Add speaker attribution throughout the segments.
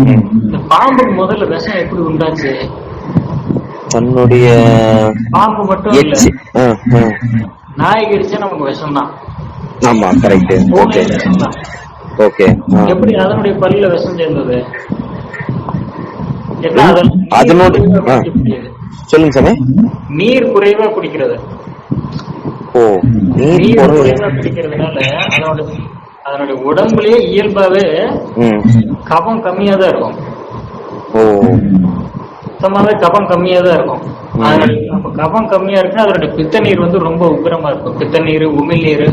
Speaker 1: இந்த பாம்புக்கு முதல்ல விஷம் எப்படி உண்டாச்சு?
Speaker 2: தன்னுடைய
Speaker 1: பாம்பு மட்டும் இல்ல. நாய் கடிச்சா நமக்கு விஷம் தான்
Speaker 2: ஆமா கரெக்ட் ஓகே ஓகே.
Speaker 1: எப்படி அதனுடைய பல்லுல விஷம் சேர்ந்தது?
Speaker 2: அதனோட-. சொல்லுங்க சாமி.
Speaker 1: நீர் குறைவா குடிக்கிறது.
Speaker 2: ஓ நீர்
Speaker 1: நீர்
Speaker 2: குறை
Speaker 1: குறைவா குடிக்கிறதுனால அதனோட அதனுடைய உடம்புலயே இயல்பாவே கபம் கம்மியா தான் இருக்கும் சுத்தமாவே கபம் கம்மியா தான் இருக்கும் கபம் கம்மியா இருக்கு அதனுடைய பித்த நீர் வந்து ரொம்ப உக்கிரமா இருக்கும். பித்த நீர் உமிழ் நீர்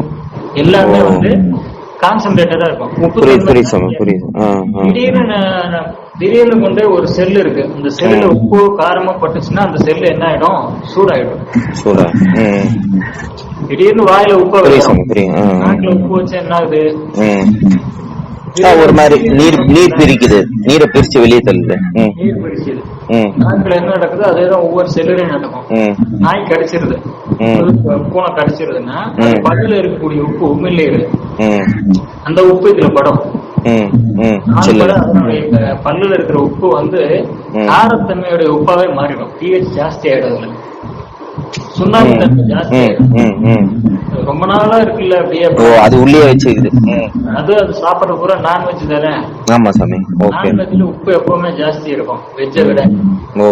Speaker 1: எல்லாமே. வந்து கான்சென்ட்ரேட்டடா இருக்கும். திடீர்னு திடீர்னு கொண்டு ஒரு செல் இருக்கு. அந்த செல்லுல
Speaker 2: ம்.
Speaker 1: உப்பு காரமா பட்டுச்சுன்னா அந்த செல்லு என்ன ஆயிடும்? சூடாயிடும். திடீர்னு வாயில உப்பு. நாக்குல உப்பு வச்சா என்ன ஆகுது
Speaker 2: ஒரு மாதிரி நீர் நீர் பிரிக்குது. நீரை பிரிச்சு வெளியே தள்ளுது.
Speaker 1: நீர் பிடிக்குது
Speaker 2: ம்.
Speaker 1: நாக்குல என்ன நடக்குது அதேதான் ஒவ்வொரு செல்லுலையும் நடக்கும். நாய் கடிச்சிருது. பூனை கடிச்சிருதுன்னா. பல்லுல இருக்கக்கூடிய உப்பு உமிழ்நீர் அந்த உப்பு இதுல படும். இந்த பல்லுல இருக்கிற உப்பு வந்து. காரத்தன்மையுடைய உப்பாவே மாறிடும். pH ஜாஸ்தி ஆயிடும் ரொம்ப நாளா இருக்குல்ல அப்படியே.
Speaker 2: ஓ அது உள்ளே வச்சுக்குது ம்.
Speaker 1: அது அது சாப்பிடுற பூரா நான்வெஜ் தானே?
Speaker 2: ஆமா சாமி. ஓகே.
Speaker 1: நான்வெஜ்ல உப்பு எப்பவுமே ஜாஸ்தி இருக்கும் வெஜ்ஜை விட.
Speaker 2: ஓ.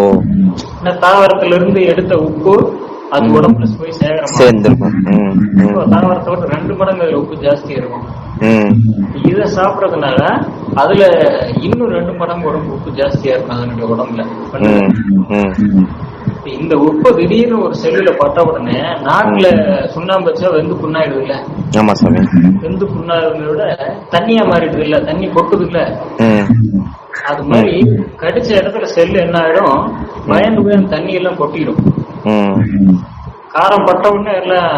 Speaker 1: இந்த தாவரத்துல இருந்து எடுத்த உப்பு அது. உடம்புல போய் சேகரம்
Speaker 2: சேர்ந்துருக்கும்.
Speaker 1: தாவரத்தை விட ரெண்டு மடங்கு உப்பு ஜாஸ்தி இருக்கும். இத சாப்பிடறதுனால அதுல இன்னும் ரெண்டு மடங்கு உடம்பு உப்பு ஜாஸ்தியா இருக்கும் அதனுடைய உடம்புல. இந்த உப்பு திடீர்னு ஒரு செல்லுல பட்ட உடனே நாக்குல சுண்ணாம்பு வச்சா வெந்து புண்ணாயிடுது இல்ல
Speaker 2: ஆமா சாமி.
Speaker 1: வெந்து புண்ணாகிறத விட தண்ணியா மாறிடுது இல்ல தண்ணி கொட்டுது இல்ல அது மாதிரி கடிச்ச இடத்துல செல்லு என்ன ஆயிடும்? பயந்து போய் அந்த தண்ணி எல்லாம் கொட்டிடும். காரம் பட்ட உடனே எல்லாம்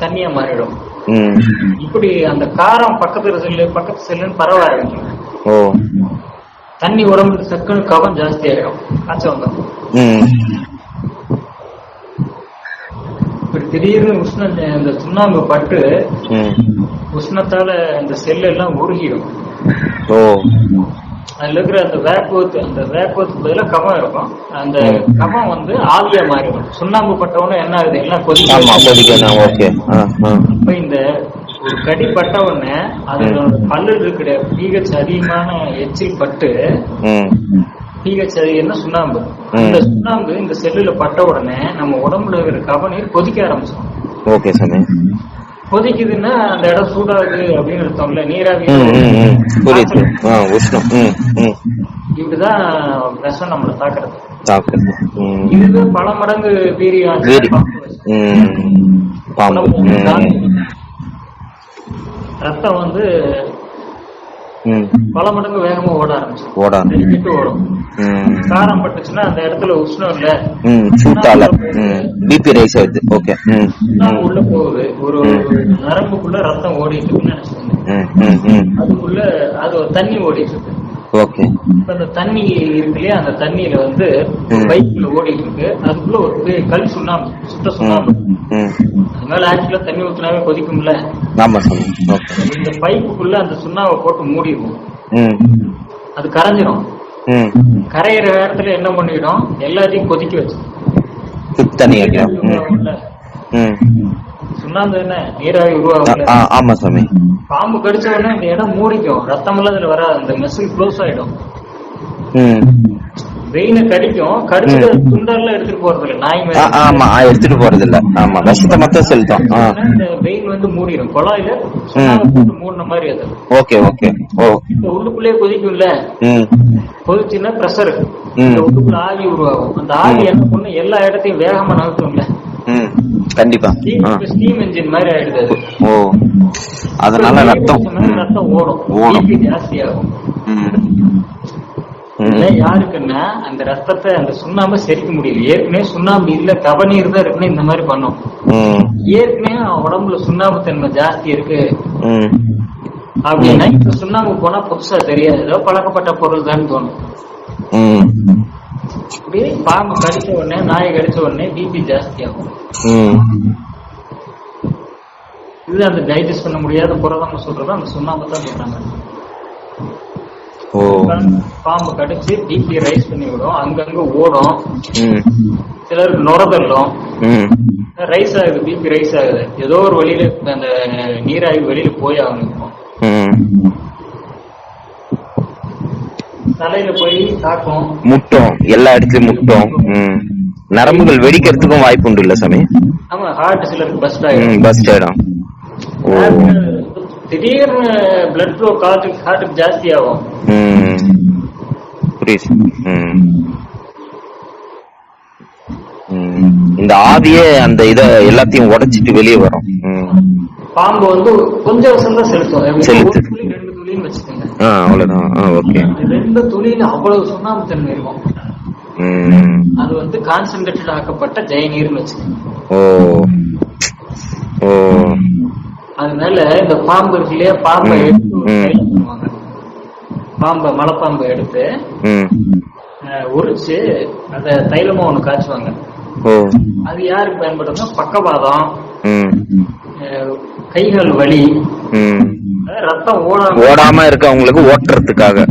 Speaker 1: தண்ணியா மாறிடும். இப்படி அந்த காரம் பக்கத்துல செல்லு பக்கத்து செல்லுன்னு பரவ ஆரம்பிக்கும்.
Speaker 2: ஓ.
Speaker 1: தண்ணி உடம்புல சக்குன்னு கவம் ஜாஸ்தி ஆயிடும். காய்ச்சல் வந்துடும்
Speaker 2: ம்
Speaker 1: இப்படி திடீர்னு உஷ்ணம் இந்த சுண்ணாம்பு பட்டு உஷ்ணத்தால இந்த செல் எல்லாம் உருகிடும். அதுல இருக்கிற அந்த வேக்குவத்து அந்த வேக்குவத்துக்கு பதிலாக கபம் இருக்கும். அந்த
Speaker 2: ம்.
Speaker 1: கபம் வந்து ஆவியா மாறிடும். சுண்ணாம்பு பட்டவொடனே என்ன ஆகுது? எல்லாம் கொதிக்க
Speaker 2: கொதிக்கணும்
Speaker 1: அப்ப இந்த ஒரு கடி பட்ட உடனே அதோட பல்லு இருக்கிற pH அதிகமான எச்சில் பட்டு
Speaker 2: ம்.
Speaker 1: pH அதிகம்னா சுண்ணாம்பு. அந்த சுண்ணாம்பு இந்த செல்லுல பட்ட உடனே நம்ம உடம்புல இருக்கிற கபநீர் கொதிக்க ஆரம்பிச்சிடும்.
Speaker 2: ஓகே சாமி.
Speaker 1: கொதிக்குதுன்னா அந்த இடம் சூடாகுது அப்படின்னு அர்த்தம்ல நீராவி.
Speaker 2: புரியுது. உஷ்ணம்.
Speaker 1: இப்படிதான் விஷம் நம்மளை தாக்குறது.
Speaker 2: தாக்கு ம்.
Speaker 1: இதுவே பல மடங்கு வீரியம்
Speaker 2: வீரி ம். பாம்பு. ம்.
Speaker 1: ரத்தம் வந்து பல மடங்கு வேகமா ஓட ஆரம்பிச்சிடும்
Speaker 2: ஓட
Speaker 1: நெருங்கிட்டு ஓடும். காரம் பட்டுச்சுன்னா அந்த இடத்துல உஷ்ணம் இல்ல.
Speaker 2: சூட்டால. பிபி ரைஸ் ஆகுது ஓகே
Speaker 1: உள்ள போகுது. ஒரு நரம்புக்குள்ள ரத்தம் ஓடிட்டு இருக்குன்னு நினைச்சுக்கோங்க. அதுக்குள்ள அது தண்ணி ஓடிட்டு இருக்கு.
Speaker 2: ஓகே.
Speaker 1: இப்ப அந்த தண்ணி இருக்கு அந்த தண்ணியில வந்து. பைக்குள்ள ஓடிட்டு இருக்கு அதுக்குள்ள ஒரு கல் சுண்ணாம்பு சுத்த சுண்ணாம்பு. அது மேல ஆக்சுவலா தண்ணி ஊத்துனாவே கொதிக்கும்ல.
Speaker 2: ஆமா ஓகே.
Speaker 1: இந்த பைப்புக்குள்ள அந்த சுண்ணாம்பை போட்டு மூடிடும்
Speaker 2: ம்.
Speaker 1: அது கரைஞ்சிரும். கரையிற நேரத்துல என்ன பண்ணிடும்? எல்லாத்தையும் கொதிக்க வச்சு
Speaker 2: தண்ணி ஆமா சாமி.
Speaker 1: பாம்பு கடிச்ச உடனே அந்த இடம் மூடிக்கும். ரத்தம் எல்லாம் அதுல வராது. அந்த மெசல் க்ளோஸ் ஆயிடும்.
Speaker 2: ம்.
Speaker 1: வெயினை கடிக்கும். கடிச்சிட்டு அது துண்டெல்லாம் எடுத்துட்டு போறது இல்ல நாய் மேல
Speaker 2: ஆமா எடுத்துட்டு போறது இல்ல ஆமா விஷத்தை மட்டும் செலுத்தோம்.
Speaker 1: இந்த வெயின் வந்து மூடிடும் குழாயில மூடின மாதிரி அது.
Speaker 2: Okay okay. ஓ.
Speaker 1: இப்ப உள்ளுக்குள்ளேயே கொதிக்கும்ல? கொதிச்சுன்னா ப்ரெஷர். இந்த உள்ளுக்குள்ள ஆவி உருவாகும். அந்த ஆவி. என்ன பண்ணு எல்லா இடத்தையும் வேகமா நகர்த்தும்ல?
Speaker 2: கண்டிப்பா.
Speaker 1: ஸ்டீம் மாதிரி ஆயிடுது
Speaker 2: ஓ அதனால ரத்தம்.
Speaker 1: ஓடும். ஜாஸ்தி ஆகும். யாருக்குன்னா அந்த ரத்தத்தை அந்த சுண்ணாம்பை செரிக்க முடியல. ஏற்கனவே சுண்ணாம்பு இல்ல கவநீர் தான் இருக்குன்னு இந்த மாதிரி பண்ணும். ஏற்கனவே உடம்புல சுண்ணாம்பு தன்மை ஜாஸ்தி இருக்கு. அப்படின்னா இப்ப சுண்ணாம்பு போனா புதுசா தெரியாது. ஏதோ பழக்கப்பட்ட பொருள் தான் தோணும். பாம்பு கடிச்ச உடனே நாய் கடிச்ச உடனே பிபி ஜாஸ்தி ஆகும். இது அந்த டைஜஸ்ட் பண்ண முடியாத புரதம் சொல்றது. அந்த சுண்ணாம்பு தான் சொல்றாங்க. பாம்பு கடிச்சு பிபி ரைஸ் பண்ணி விடும். அங்கங்க ஓடும். சிலருக்கு நுரதள்ளும் ரைஸ் ஆகுது பிபி ரைஸ் ஆகுது. ஏதோ ஒரு வழியில அந்த நீராவி வெளியில போய் ஆகணும் தலையில போய் தாக்கும்
Speaker 2: முட்டும். எல்லா இடத்துலயும் முட்டும். ம். நரம்புகள் வெடிக்கிறதுக்கும் வாய்ப்பு உண்டு இல்ல சாமி?
Speaker 1: ஆமா ஹார்ட் சிலருக்கு பஸ்ட்
Speaker 2: ம்
Speaker 1: ஆகும்
Speaker 2: பஸ்ட் ஆயிடும்.
Speaker 1: திடீர்னு பிளட் ஃப்ளோ ஹார்ட்டுக்கு ஹார்ட்டுக்கு ஜாஸ்தி ஆகும்.
Speaker 2: இந்த ஆவியே அந்த இத எல்லாத்தையும் உடைச்சிட்டு வெளியே வரும். ம்.
Speaker 1: பாம்பு வந்து கொஞ்சம் செலுத்தும்.
Speaker 2: செலுத்து. ஆ அவ்வளவுதான். ஆ ஓகே
Speaker 1: ரெண்டு துளியில அவ்வளவு சுண்ணாம்பு தன்மை இருக்கும் அது வந்து கான்சென்ட்ரேட்டட் ஆக்கப்பட்ட ஜெயநீர்னு வச்சுக்கோங்க.
Speaker 2: ஓ. ஓ.
Speaker 1: அதனால இந்த பாம்பு இருக்கு இல்லையா பாம்பை எடுத்து பாம்பை மலைப்பாம்பை எடுத்து உரிச்சு அத தைலமா ஒண்ணு காய்ச்சுவாங்க. அது யாருக்கு பயன்படுதுன்னா பக்கவாதம் கைகால் வலி ஓடாம
Speaker 2: ஓடாம இருக்கவங்களுக்கு ஓட்டுறதுக்காக.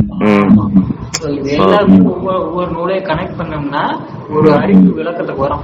Speaker 1: ஒவ்வொரு நூலையும் கனெக்ட் பண்ணோம்னா ஒரு அறிவு விளக்கத்துக்கு வரும்.